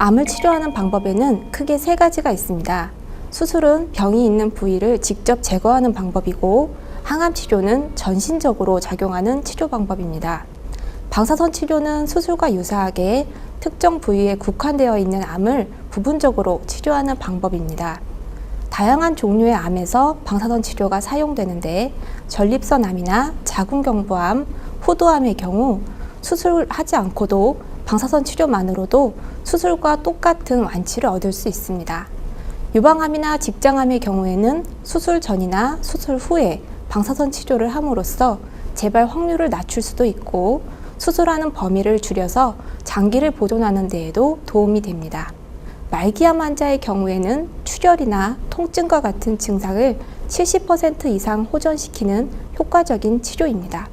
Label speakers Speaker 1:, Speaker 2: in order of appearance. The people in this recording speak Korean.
Speaker 1: 암을 치료하는 방법에는 크게 세 가지가 있습니다. 수술은 병이 있는 부위를 직접 제거하는 방법이고, 항암 치료는 전신적으로 작용하는 치료 방법입니다. 방사선 치료는 수술과 유사하게 특정 부위에 국한되어 있는 암을 부분적으로 치료하는 방법입니다. 다양한 종류의 암에서 방사선 치료가 사용되는데 전립선 암이나 자궁경부암, 호도암의 경우 수술하지 않고도 방사선 치료만으로도 수술과 똑같은 완치를 얻을 수 있습니다. 유방암이나 직장암의 경우에는 수술 전이나 수술 후에 방사선 치료를 함으로써 재발 확률을 낮출 수도 있고 수술하는 범위를 줄여서 장기를 보존하는 데에도 도움이 됩니다. 말기암 환자의 경우에는 출혈이나 통증과 같은 증상을 70% 이상 호전시키는 효과적인 치료입니다.